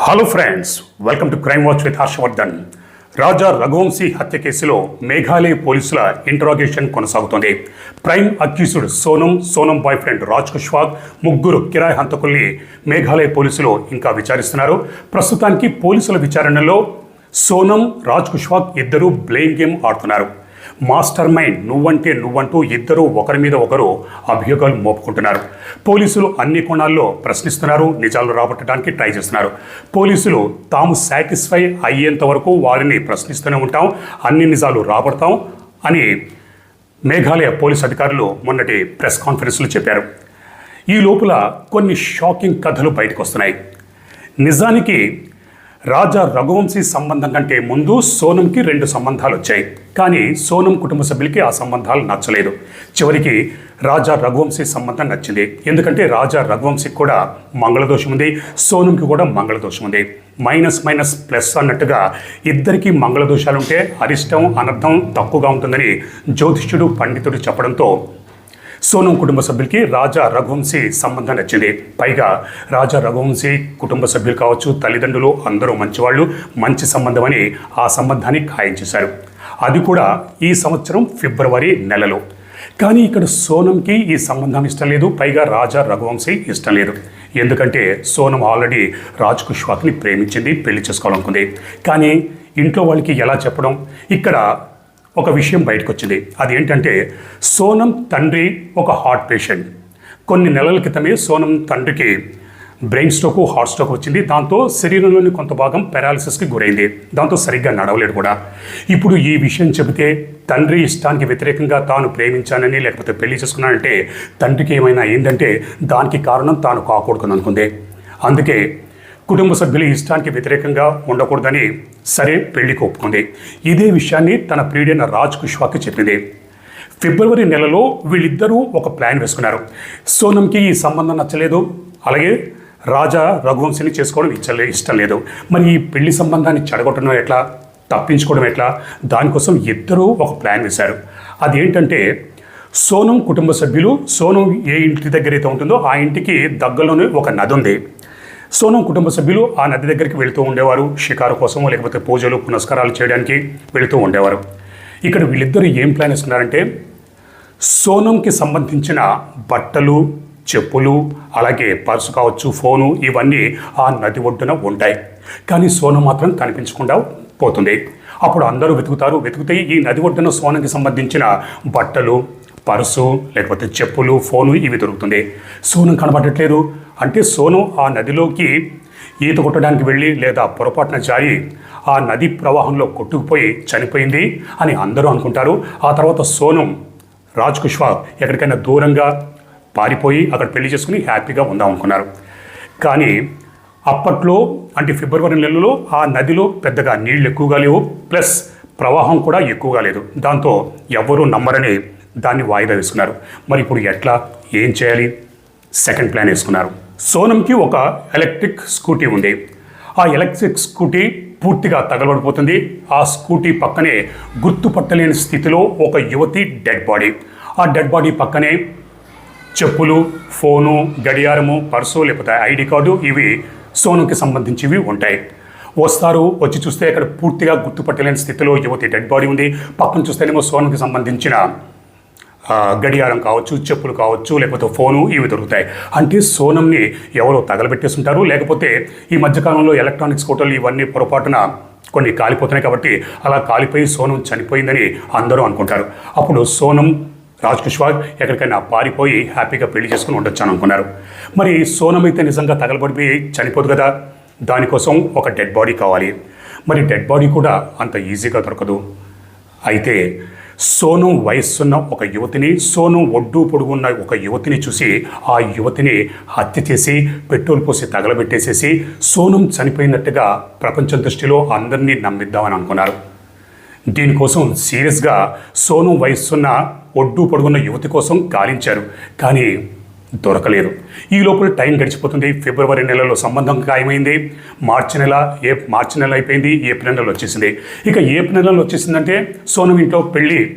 Hello friends welcome to crime watch with Harshavardhan Raja Raghuvanshi హత్య కేసులో మేఘాలయ పోలీసుల interrogation కొనసాగుతోంది. Prime accused Sonam Sonam boyfriend Raj Kushwaha ముగ్గురు కిరాయి హంతకుల్ని మేఘాలయ పోలీసులు ఇంకా విచారిస్తున్నారు. ప్రస్తుతానికి పోలీసుల విచారణలో సోనం రాజ్ కుష్వాగ్ ఇద్దరు బ్లేమ్ గేమ్ ఆడుతున్నారు. మాస్టర్ మైండ్ నువ్వంటే నువ్వంటూ ఇద్దరూ ఒకరి మీద ఒకరు అభియోగాలు మోపుకుంటున్నారు. పోలీసులు అన్ని కోణాల్లో ప్రశ్నిస్తున్నారు నిజాలు రాబట్టడానికి ట్రై చేస్తున్నారు. పోలీసులు తాము సాటిస్ఫై అయ్యేంత వరకు వారిని ప్రశ్నిస్తూనే ఉంటాం అన్ని నిజాలు రాబడతాం అని మేఘాలయ పోలీస్ అధికారులు మొన్నటి ప్రెస్ కాన్ఫరెన్స్లో చెప్పారు. ఈ లోపల కొన్ని షాకింగ్ కథలు బయటకు వస్తున్నాయి. నిజానికి రాజా రఘువంశీ సంబంధం కంటే ముందు సోనంకి రెండు సంబంధాలు వచ్చాయి. కానీ సోనం కుటుంబ సభ్యులకి ఆ సంబంధాలు నచ్చలేదు. చివరికి రాజా రఘువంశీ సంబంధం నచ్చింది. ఎందుకంటే రాజా రఘువంశీకి కూడా మంగళదోషం ఉంది సోనంకి కూడా మంగళదోషం ఉంది. మైనస్ మైనస్ ప్లస్ అన్నట్టుగా ఇద్దరికీ మంగళదోషాలుంటే అరిష్టం అనర్థం తక్కువగా ఉంటుందని జ్యోతిష్యుడు పండితుడు చెప్పడంతో సోనం కుటుంబ సభ్యులకి రాజా రఘువంశీ సంబంధం నచ్చింది పైగా రాజా రఘువంశీ కుటుంబ సభ్యులు కావచ్చు తల్లిదండ్రులు అందరూ మంచివాళ్ళు మంచి సంబంధం అని ఆ సంబంధాన్ని ఖాయం చేశారు. అది కూడా ఈ సంవత్సరం ఫిబ్రవరి నెలలో. కానీ ఇక్కడ సోనంకి ఈ సంబంధం ఇష్టం లేదు పైగా రాజా రఘువంశీ ఇష్టం లేదు. ఎందుకంటే సోనం ఆల్రెడీ రాజ్ కుష్వాక్ని ప్రేమించింది పెళ్ళి చేసుకోవాలనుకుంది. కానీ ఇంట్లో వాళ్ళకి ఎలా చెప్పడం? ఇక్కడ ఒక విషయం బయటకు వచ్చింది అదేంటంటే సోనం తండ్రి ఒక హార్ట్ పేషెంట్. కొన్ని నెలల క్రితమే సోనం తండ్రికి బ్రెయిన్ స్ట్రోక్ హార్ట్ స్ట్రోక్ వచ్చింది. దాంతో శరీరంలోని కొంత భాగం పెరాలిసిస్కి గురైంది. దాంతో సరిగ్గా నడవలేడు కూడా. ఇప్పుడు ఈ విషయం చెబితే తండ్రి ఇష్టానికి వ్యతిరేకంగా తాను ప్రేమించానని లేకపోతే పెళ్ళి చేసుకున్నానంటే తండ్రికి ఏమైనా అయిందంటే దానికి కారణం తాను కాకూడదు అనుకుంది. అందుకే కుటుంబ సభ్యుల ఇష్టానికి వ్యతిరేకంగా ఉండకూడదని సరే పెళ్ళికి ఒప్పుకుంది. ఇదే విషయాన్ని తన ప్రియుడైన రాజ్ కుష్వాకి చెప్పింది. ఫిబ్రవరి నెలలో వీళ్ళిద్దరూ ఒక ప్లాన్ వేసుకున్నారు. సోనంకి ఈ సంబంధం నచ్చలేదు. అలాగే రాజా రఘువంశిని చేసుకోవడం ఇచ్చలే ఇష్టం లేదు. మరి ఈ పెళ్ళి సంబంధాన్ని చెడగొట్టడం ఎట్లా? తప్పించుకోవడం ఎట్లా? దానికోసం ఇద్దరూ ఒక ప్లాన్ వేశారు. అదేంటంటే సోనం కుటుంబ సభ్యులు సోనం ఏ ఇంటి దగ్గర అయితే ఉంటుందో ఆ ఇంటికి దగ్గరలోనే ఒక నది ఉంది. సోనం కుటుంబ సభ్యులు ఆ నది దగ్గరికి వెళుతూ ఉండేవారు. షికారు కోసం లేకపోతే పూజలు పునస్కారాలు చేయడానికి వెళుతూ ఉండేవారు. ఇక్కడ వీళ్ళిద్దరూ ఏం ప్లాన్ వేసుకున్నారంటే సోనంకి సంబంధించిన బట్టలు చెప్పులు అలాగే పర్సు కావచ్చు ఫోను ఇవన్నీ ఆ నది ఒడ్డున ఉంటాయి. కానీ సోనం మాత్రం కనిపించకుండా పోతుంది. అప్పుడు అందరూ వెతుకుతారు. వెతుకుతే ఈ నది ఒడ్డున సోనంకి సంబంధించిన బట్టలు పర్సు లేకపోతే చెప్పులు ఫోను ఇవి దొరుకుతుంది సోనం కనబడట్లేదు. అంటే సోనం ఆ నదిలోకి ఈత కొట్టడానికి వెళ్ళి లేదా పొరపాటున జారి ఆ నది ప్రవాహంలో కొట్టుకుపోయి చనిపోయింది అని అందరూ అనుకుంటారు. ఆ తర్వాత సోనం రాజ్ కుష్వా ఎక్కడికైనా దూరంగా పారిపోయి అక్కడ పెళ్ళి చేసుకుని హ్యాపీగా ఉందాం అనుకున్నారు. కానీ అప్పట్లో అంటే ఫిబ్రవరి నెలలో ఆ నదిలో పెద్దగా నీళ్ళు ఎక్కువగా లేవు. ప్లస్ ప్రవాహం కూడా ఎక్కువగా లేదు. దాంతో ఎవ్వరూ నమ్మరని దాన్ని వాయిదా వేసుకున్నారు. మరి ఇప్పుడు ఎట్లా? ఏం చేయాలి? సెకండ్ ప్లాన్ వేసుకున్నారు. సోనంకి ఒక ఎలక్ట్రిక్ స్కూటీ ఉంది. ఆ ఎలక్ట్రిక్ స్కూటీ పూర్తిగా తగలబడిపోతుంది. ఆ స్కూటీ పక్కనే గుర్తుపట్టలేని స్థితిలో ఒక యువతి డెడ్ బాడీ ఆ డెడ్ బాడీ పక్కనే చెప్పులు ఫోను గడియారము పర్సు లేకపోతే ఐడి కార్డు ఇవి సోనంకి సంబంధించివి ఉంటాయి. వస్తారు వచ్చి చూస్తే అక్కడ పూర్తిగా గుర్తుపట్టలేని స్థితిలో యువతి డెడ్ బాడీ ఉంది. పక్కన చూస్తేనేమో సోనంకి సంబంధించిన గడియారం కావచ్చు చెప్పులు కావచ్చు లేకపోతే ఫోను ఇవి దొరుకుతాయి. అంటే సోనంని ఎవరో తగలబెట్టేస్తుంటారు లేకపోతే ఈ మధ్యకాలంలో ఎలక్ట్రానిక్స్ కోటలు ఇవన్నీ పొరపాటున కొన్ని కాలిపోతున్నాయి కాబట్టి అలా కాలిపోయి సోనం చనిపోయిందని అందరూ అనుకుంటారు. అప్పుడు సోనం రాజ్ కుష్వాగ్ ఎక్కడికైనా పారిపోయి హ్యాపీగా పెళ్ళి చేసుకుని ఉండొచ్చు అనుకున్నారు. మరి సోనం అయితే నిజంగా తగలబడిపోయి చనిపోదు కదా? దానికోసం ఒక డెడ్ బాడీ కావాలి. మరి డెడ్ బాడీ కూడా అంత ఈజీగా దొరకదు. అయితే సోను వయస్సున్న ఒక యువతిని సోను ఒడ్డు పొడుగున్న ఒక యువతిని చూసి ఆ యువతిని హత్య చేసి పెట్రోల్ పోసి తగలబెట్టేసేసి సోనం చనిపోయినట్టుగా ప్రపంచం దృష్టిలో అందరినీ నమ్మిద్దామని అనుకున్నారు. దీనికోసం సీరియస్గా సోను వయస్సున్న ఒడ్డు పొడుగున్న యువతి కోసం గాలించారు. కానీ దొరకలేదు. ఈ లోపల టైం గడిచిపోతుంది. ఫిబ్రవరి నెలలో సంబంధం ఖాయమైంది. మార్చి నెల ఏ మార్చి నెల అయిపోయింది. ఏప్రిల్ నెలలో వచ్చేసింది. ఇక ఏప్రిల్ నెలలో వచ్చేసిందంటే సోనం ఇంట్లో పెళ్ళి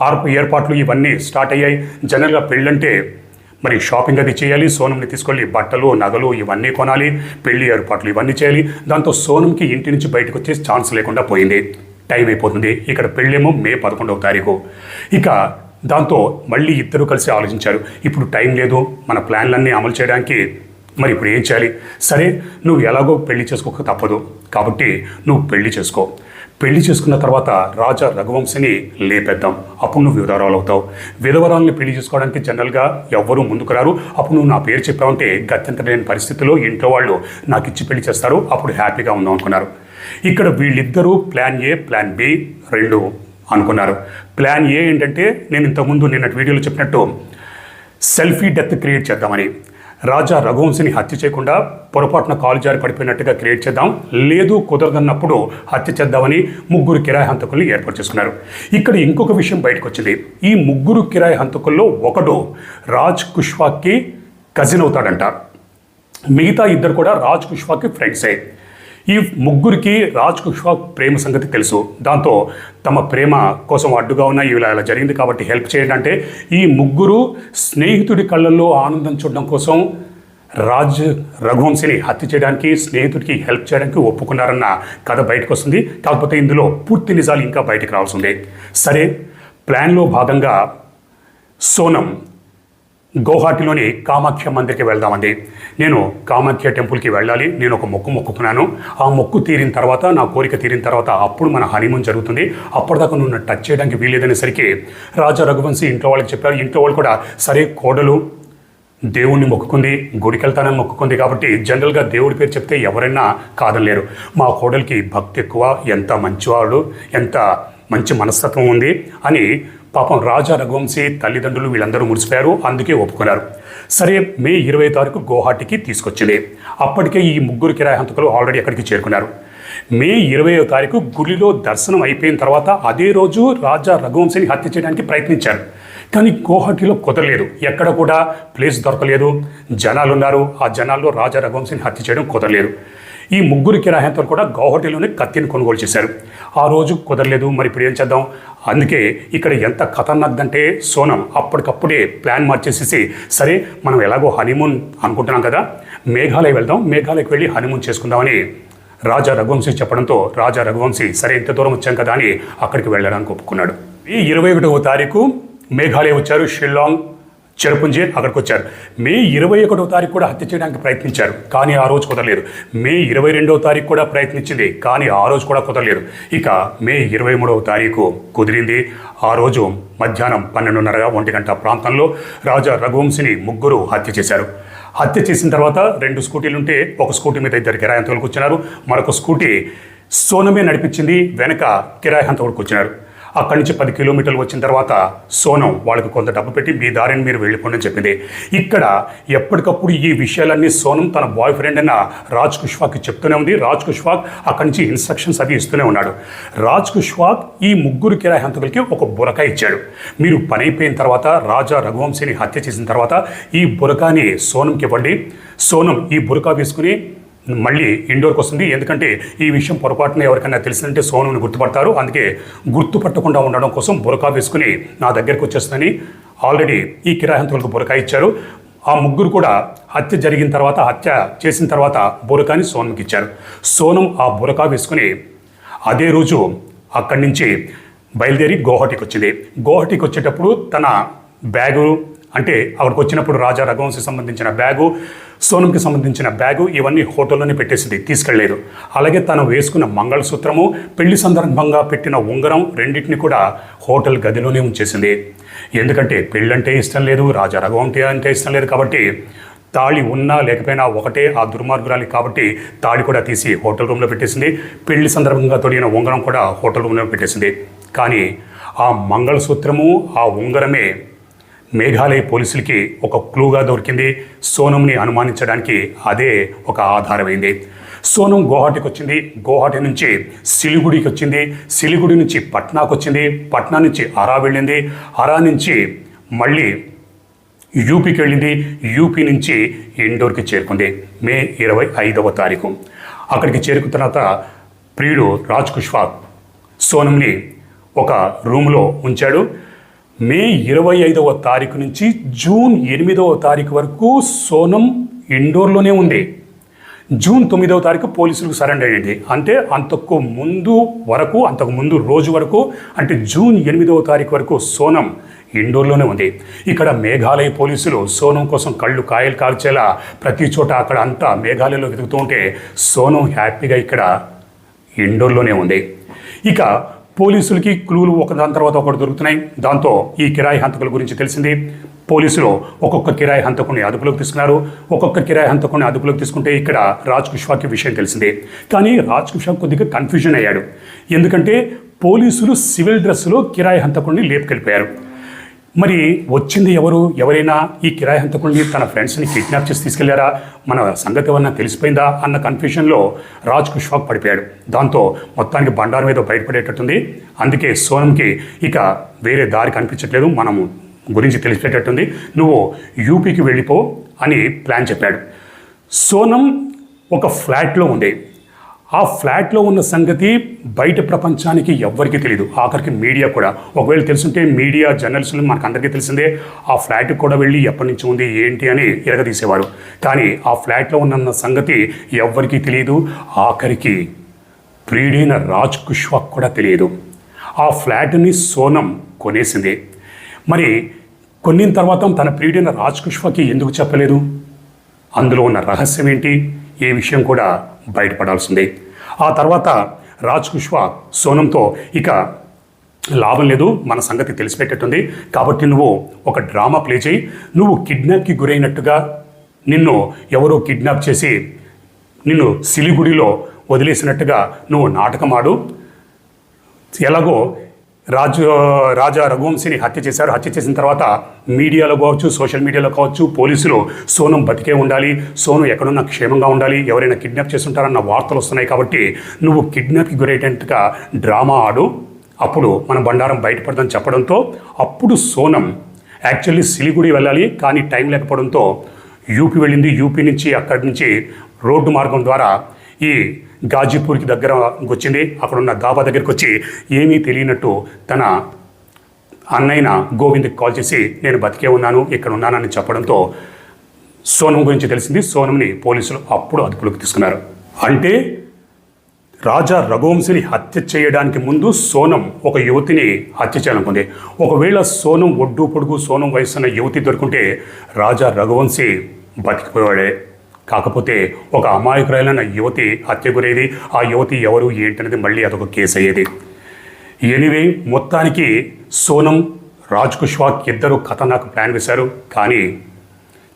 ఆర్పు ఏర్పాట్లు ఇవన్నీ స్టార్ట్ అయ్యాయి. జనరల్గా పెళ్ళంటే మరి షాపింగ్ అది చేయాలి. సోనంని తీసుకెళ్ళి బట్టలు నగలు ఇవన్నీ కొనాలి. పెళ్ళి ఏర్పాట్లు ఇవన్నీ చేయాలి. దాంతో సోనంకి ఇంటి నుంచి బయటకు వచ్చే ఛాన్స్ లేకుండా పోయింది. టైం అయిపోతుంది. ఇక్కడ పెళ్ళేమో మే పదకొండవ తారీఖు. ఇక దాంతో మళ్ళీ ఇద్దరు కలిసి ఆలోచించారు. ఇప్పుడు టైం లేదు మన ప్లాన్లన్నీ అమలు చేయడానికి. మరి ఇప్పుడు ఏం చేయాలి? సరే నువ్వు ఎలాగో పెళ్ళి చేసుకోక తప్పదు. కాబట్టి నువ్వు పెళ్ళి చేసుకో. పెళ్ళి చేసుకున్న తర్వాత రాజా రఘువంశిని లేపేద్దాం. అప్పుడు నువ్వు విధవరాలు అవుతావు. విధవరాలని పెళ్ళి చేసుకోవడానికి జనరల్గా ఎవ్వరూ ముందుకు రారు. అప్పుడు నువ్వు నా పేరు చెప్పావంటే గత్యంతర లేని పరిస్థితిలో ఇంట్లో వాళ్ళు నాకు ఇచ్చి పెళ్ళి చేస్తారు. అప్పుడు హ్యాపీగా ఉందాం అనుకున్నారు. ఇక్కడ వీళ్ళిద్దరూ ప్లాన్ ఏ ప్లాన్ బి రెండు. అనుకున్నారు. ప్లాన్ ఏ ఏంటంటే నేను ఇంతకుముందు నిన్నటి వీడియోలో చెప్పినట్టు సెల్ఫీ డెత్ క్రియేట్ చేద్దామని. రాజా రఘువంశిని హత్య చేయకుండా పొరపాటున కాలు జారి పడిపోయినట్టుగా క్రియేట్ చేద్దాం. లేదు కుదరదన్నప్పుడు హత్య చేద్దామని ముగ్గురు కిరాయి హంతకుల్ని ఏర్పాటు చేసుకున్నారు. ఇక్కడ ఇంకొక విషయం బయటకు వచ్చింది ఈ ముగ్గురు కిరాయి హంతకుల్లో ఒకడు రాజ్ కుష్వాక్కి కజిన్ అవుతాడంట. మిగతా ఇద్దరు కూడా రాజ్ కుష్వాకి ఫ్రెండ్సే ఈ ముగ్గురికి రాజ్ కుష్వా ప్రేమ సంగతి తెలుసు. దాంతో తమ ప్రేమ కోసం అడ్డుగా ఉన్న ఇలా ఇలా జరిగింది కాబట్టి హెల్ప్ చేయండి అంటే ఈ ముగ్గురు స్నేహితుడి కళ్ళల్లో ఆనందం చూడడం కోసం రాజ్ రఘువంశిని హత్య చేయడానికి స్నేహితుడికి హెల్ప్ చేయడానికి ఒప్పుకున్నారన్న కథ బయటకు వస్తుంది. కాకపోతే ఇందులో పూర్తి నిజాలు ఇంకా బయటకు రావాల్సిందే సరే ప్లాన్లో భాగంగా సోనం గౌహాటిలోని కామాఖ్య మందిర్కి వెళ్దామండి. నేను కామాఖ్య టెంపుల్కి వెళ్ళాలి. నేను ఒక మొక్కు మొక్కుకున్నాను ఆ మొక్కు తీరిన తర్వాత నా కోరిక తీరిన తర్వాత అప్పుడు మన హనీమూన్ జరుగుతుంది. అప్పటిదాకా నువ్వు నన్ను టచ్ చేయడానికి వీలేదనేసరికి రాజా రఘువంశీ ఇంట్లో వాళ్ళకి చెప్పారు. ఇంట్లో వాళ్ళు కూడా సరే కోడలు దేవుణ్ణి మొక్కుకుంది గుడికి వెళ్తానని మొక్కుకుంది కాబట్టి జనరల్గా దేవుడి పేరు చెప్తే ఎవరైనా కాదనలేరు. మా కోడలికి భక్తి ఎక్కువ ఎంత మంచివాడు ఎంత మంచి మనస్తత్వం ఉంది అని పాపం రాజా రఘువంశీ తల్లిదండ్రులు వీళ్ళందరూ మురిసిపోయారు అందుకే ఒప్పుకున్నారు. సరే మే ఇరవై తారీఖు గౌహాటికి తీసుకొచ్చింది. అప్పటికే ఈ ముగ్గురు కిరాయి హంతకులు ఆల్రెడీ అక్కడికి చేరుకున్నారు. మే ఇరవయో తారీఖు గుడిలో దర్శనం అయిపోయిన తర్వాత అదే రోజు రాజా రఘువంశిని హత్య చేయడానికి ప్రయత్నించారు. కానీ గౌహటిలో కుదరలేదు. ఎక్కడ కూడా ప్లేస్ దొరకలేదు. జనాలు ఉన్నారు ఆ జనాల్లో రాజా రఘువంశిని హత్య చేయడం కుదరలేదు. ఈ ముగ్గురు కిరాయంతలు కూడా గౌహటిలోనే కత్తిని కొనుగోలు చేశారు. ఆ రోజు కుదరలేదు మరి ఇప్పుడు ఏం చేద్దాం? అందుకే ఇక్కడ ఎంత ఖతర్నాక్దంటే సోనం అప్పటికప్పుడే ప్లాన్ మార్చేసేసి సరే మనం ఎలాగో హనీమూన్ అనుకుంటున్నాం కదా మేఘాలయ వెళ్దాం మేఘాలయకి వెళ్ళి హనీమూన్ చేసుకుందామని రాజా రఘువంశీ చెప్పడంతో రాజా రఘువంశీ సరే ఇంత దూరం వచ్చాం కదా అని అక్కడికి వెళ్ళడానికి ఒప్పుకున్నాడు. ఈ ఇరవై ఒకటవ తారీఖు మేఘాలయ వచ్చారు షిల్లాంగ్. చెరుపుంజి అక్కడికి వచ్చారు మే ఇరవై ఒకటో తారీఖు కూడా హత్య చేయడానికి ప్రయత్నించారు కానీ ఆ రోజు కుదరలేదు. మే ఇరవై రెండవ తారీఖు కూడా ప్రయత్నించింది కానీ ఆ రోజు కూడా కుదరలేదు. ఇక మే ఇరవై మూడవ తారీఖు కుదిరింది. ఆ రోజు మధ్యాహ్నం పన్నెండున్నర ఒంటి గంట ప్రాంతంలో రాజా రఘువంశిని ముగ్గురు హత్య చేశారు. హత్య చేసిన తర్వాత రెండు స్కూటీలు ఉంటే ఒక స్కూటీ మీద ఇద్దరు కిరాయి వచ్చినారు. కూర్చున్నారు మరొక స్కూటీ సోనమే నడిపించింది వెనక కిరాయి హంతకుడు అక్కడి నుంచి పది కిలోమీటర్లు వచ్చిన తర్వాత సోనం వాళ్ళకి కొంత డబ్బు పెట్టి మీ దారిని మీరు వెళ్ళిపోండి అని చెప్పింది. ఇక్కడ ఎప్పటికప్పుడు ఈ విషయాలన్నీ సోనం తన బాయ్ ఫ్రెండ్ అయిన రాజ్ కుష్వాక్కి చెప్తూనే ఉంది. రాజ్ కుష్వాక్ అక్కడి నుంచి ఇన్స్ట్రక్షన్స్ అవి ఇస్తూనే ఉన్నాడు. రాజ్ కుష్వాక్ ఈ ముగ్గురు కిరాయి హంతకులకి ఒక బురక ఇచ్చాడు. మీరు పని అయిపోయిన తర్వాత రాజా రఘువంశిని హత్య చేసిన తర్వాత ఈ బురకాని సోనంకి ఇవ్వండి. సోనం ఈ బురకా వేసుకుని మళ్ళీ ఇండోర్కి వస్తుంది. ఎందుకంటే ఈ విషయం పొరపాటున ఎవరికైనా తెలిసిందంటే సోనుని గుర్తుపడతారు. అందుకే గుర్తుపట్టకుండా ఉండడం కోసం బురకా వేసుకుని నా దగ్గరికి వచ్చేస్తుందని ఆల్రెడీ ఈ కిరాయంతులకు బురకా ఇచ్చారు. ఆ ముగ్గురు కూడా హత్య జరిగిన తర్వాత హత్య చేసిన తర్వాత బురకాని సోనంకి ఇచ్చారు. సోనం ఆ బురకా వేసుకుని అదే రోజు అక్కడి నుంచి బయలుదేరి గౌహటికి వచ్చింది. గౌహటికి వచ్చేటప్పుడు తన బ్యాగు అంటే అక్కడికి వచ్చినప్పుడు రాజా రఘువంశి సంబంధించిన బ్యాగు సోనంకి సంబంధించిన బ్యాగు ఇవన్నీ హోటల్లోనే పెట్టేసింది తీసుకెళ్ళలేదు అలాగే తను వేసుకున్న మంగళసూత్రము పెళ్ళి సందర్భంగా పెట్టిన ఉంగరం రెండింటిని కూడా హోటల్ గదిలోనే ఉంచేసింది. ఎందుకంటే పెళ్ళంటే ఇష్టం లేదు రాజా రఘువంశి అంటే ఇష్టం లేదు కాబట్టి తాళి ఉన్నా లేకపోయినా ఒకటే ఆ దుర్మార్గురాలి కాబట్టి తాళి కూడా తీసి హోటల్ రూమ్లో పెట్టేసింది. పెళ్ళి సందర్భంగా తొడిగిన ఉంగరం కూడా హోటల్ రూమ్లో పెట్టేసింది. కానీ ఆ మంగళసూత్రము ఆ ఉంగరమే మేఘాలయ పోలీసులకి ఒక క్లూగా దొరికింది. సోనంని అనుమానించడానికి అదే ఒక ఆధారమైంది. సోనం గౌహాటికి వచ్చింది గౌహాటి నుంచి సిలిగుడికి వచ్చింది సిలిగుడి నుంచి పట్నాకు వచ్చింది పట్నా నుంచి అరా వెళ్ళింది. అరా నుంచి మళ్ళీ యూపీకి వెళ్ళింది యూపీ నుంచి ఇండోర్కి చేరుకుంది. మే ఇరవై ఐదవ తారీఖు. అక్కడికి చేరుకున్న తర్వాత ప్రియుడు రాజ్ కుష్వాక్ సోనంని ఒక రూమ్లో ఉంచాడు. మే ఇరవై ఐదవ తారీఖు నుంచి జూన్ ఎనిమిదవ తారీఖు వరకు సోనం ఇండోర్లోనే ఉంది. జూన్ తొమ్మిదవ తారీఖు పోలీసులకు సరెండర్ అయ్యింది. అంటే అంతకు ముందు వరకు అంతకు ముందు రోజు వరకు అంటే జూన్ ఎనిమిదవ తారీఖు వరకు సోనం ఇండోర్లోనే ఉంది. ఇక్కడ మేఘాలయ పోలీసులు సోనం కోసం కళ్ళు కాయలు కాల్చేలా ప్రతి చోట అక్కడ అంతా మేఘాలయలో వెతుకుతూ ఉంటే సోనం హ్యాపీగా ఇక్కడ ఇండోర్లోనే ఉంది. ఇక పోలీసులకి క్లూలు ఒకదాని తర్వాత ఒకటి దొరుకుతున్నాయి. దాంతో ఈ కిరాయి హంతకుల గురించి తెలిసింది. పోలీసులు ఒక్కొక్క కిరాయి హంతకుని అదుపులోకి తీసుకున్నారు. ఒక్కొక్క కిరాయి హంతకుని అదుపులోకి తీసుకుంటే ఇక్కడ రాజ్ కుష్వాకి విషయం తెలిసింది. కానీ రాజ్ కుష్వా కొద్దిగా కన్ఫ్యూజన్ అయ్యాడు. ఎందుకంటే పోలీసులు సివిల్ డ్రెస్సులో కిరాయి హంతకుడిని లేపుకెళ్ళిపోయారు. మరి వచ్చింది ఎవరు? ఎవరైనా ఈ కిరాయి హంతకుల్ని తన ఫ్రెండ్స్ని కిడ్నాప్ చేసి తీసుకెళ్ళారా? మన సంగతి ఏమన్నా తెలిసిపోయిందా? అన్న కన్ఫ్యూషన్లో రాజ్ కుష్వాక్ పడిపోయాడు. దాంతో మొత్తానికి బండారం ఏదో బయటపడేటట్టుంది. అందుకే సోనంకి ఇక వేరే దారి కనిపించట్లేదు. మనము గురించి తెలిసిపోయేటట్టుంది. నువ్వు యూపీకి వెళ్ళిపో అని ప్లాన్ చెప్పాడు. సోనం ఒక ఫ్లాట్లో ఉంది. ఆ ఫ్లాట్లో ఉన్న సంగతి బయట ప్రపంచానికి ఎవ్వరికీ తెలియదు ఆఖరికి మీడియా కూడా. ఒకవేళ తెలుసుంటే మీడియా జర్నలిస్టులు మనకు అందరికీ తెలిసిందే ఆ ఫ్లాట్కి కూడా వెళ్ళి ఎప్పటి నుంచి ఉంది ఏంటి అని ఎరగదీసేవారు. కానీ ఆ ఫ్లాట్లో ఉన్న సంగతి ఎవ్వరికీ తెలియదు ఆఖరికి ప్రీడైన రాజ్ కుష్వాక్ కూడా తెలియదు. ఆ ఫ్లాట్ని సోనం కొనేసింది. మరి కొన్నిన తర్వాత తన ప్రియుడైన రాజ్ కుష్వాకి ఎందుకు చెప్పలేదు? అందులో ఉన్న రహస్యం ఏంటి? ఏ విషయం కూడా బయటపడాల్సిందే. ఆ తర్వాత రాజ్ కుష్వా సోనంతో ఇక లాభం లేదు మన సంగతి తెలిసిపెట్టేట్టుంది. కాబట్టి నువ్వు ఒక డ్రామా ప్లే చేయి. నువ్వు కిడ్నాప్కి గురైనట్టుగా నిన్ను ఎవరో కిడ్నాప్ చేసి నిన్ను సిలిగుడిలో వదిలేసినట్టుగా నువ్వు నాటకం ఆడు ఎలాగో రాజు రాజా రఘువంశీని హత్య చేశారు. హత్య చేసిన తర్వాత మీడియాలో కావచ్చు సోషల్ మీడియాలో కావచ్చు పోలీసులు సోనం బతికే ఉండాలి. సోను ఎక్కడున్నా క్షేమంగా ఉండాలి. ఎవరైనా కిడ్నాప్ చేస్తుంటారన్న వార్తలు వస్తున్నాయి కాబట్టి నువ్వు కిడ్నాప్కి గురయ్యేటట్టుగా డ్రామా ఆడు. అప్పుడు మన బండారం బయటపడదని చెప్పడంతో అప్పుడు సోనం యాక్చువల్లీ సిలిగుడి వెళ్ళాలి కానీ టైం లేకపోవడంతో యూపీ వెళ్ళింది. యూపీ నుంచి అక్కడి నుంచి రోడ్డు మార్గం ద్వారా ఈ గాజీపూర్కి దగ్గర వచ్చింది అక్కడ ఉన్న దాబా దగ్గరికి వచ్చి ఏమీ తెలియనట్టు తన అన్నయ్యన గోవింద్కి కాల్ చేసి నేను బతికే ఉన్నాను ఇక్కడ ఉన్నానని చెప్పడంతో సోనం గురించి తెలిసింది. సోనంని పోలీసులు అప్పుడు అదుపులోకి తీసుకున్నారు. అంటే రాజా రఘువంశిని హత్య చేయడానికి ముందు సోనం ఒక యువతిని హత్య చేయాలనుకుంది ఒకవేళ సోనం ఒడ్డు పొడుగు సోనం వయసున్న యువతి దొరుకుంటే రాజా రఘువంశి బతికిపోయాడే కాకపోతే ఒక అమాయకురాలైన యువతి హత్య గురేది. ఆ యువతి ఎవరు ఏంటనేది మళ్ళీ అదొక కేసు అయ్యేది ఎనివే మొత్తానికి సోనం రాజ్ కుష్వాక్ ఇద్దరు కథ నాకు ప్లాన్ వేశారు. కానీ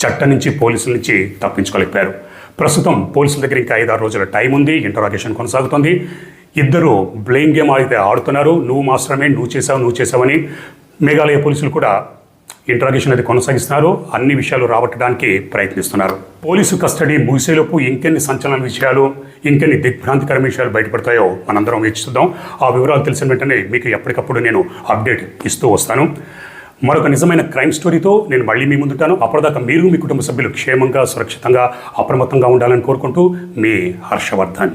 చట్టం నుంచి పోలీసుల నుంచి తప్పించుకోలేకపోయారు. ప్రస్తుతం పోలీసుల దగ్గర ఇంకా ఐదారు రోజుల టైం ఉంది. ఇంటరాగేషన్ కొనసాగుతుంది. ఇద్దరు బ్లేమ్ గేమ్ అయితే ఆడుతున్నారు. నువ్వు మాత్రమే నువ్వు చేసావు నువ్వు చేసావని మేఘాలయ పోలీసులు కూడా ఇంట్రాగేషన్ అది కొనసాగిస్తున్నారు. అన్ని విషయాలు రాబట్టడానికి ప్రయత్నిస్తున్నారు. పోలీసు కస్టడీ ముగిసేలోపు ఇంకెన్ని సంచలన విషయాలు ఇంకెన్ని దిగ్భ్రాంతికరమైన విషయాలు బయటపడతాయో మనందరం వేచి ఆ వివరాలు తెలిసిన వెంటనే మీకు ఎప్పటికప్పుడు నేను అప్డేట్ ఇస్తూ వస్తాను. మరొక నిజమైన క్రైమ్ స్టోరీతో నేను మళ్ళీ మీ ముందుంటాను. అప్పటిదాకా మీరు మీ కుటుంబ సభ్యులు క్షేమంగా సురక్షితంగా అప్రమత్తంగా ఉండాలని కోరుకుంటూ మీ హర్షవర్ధన్.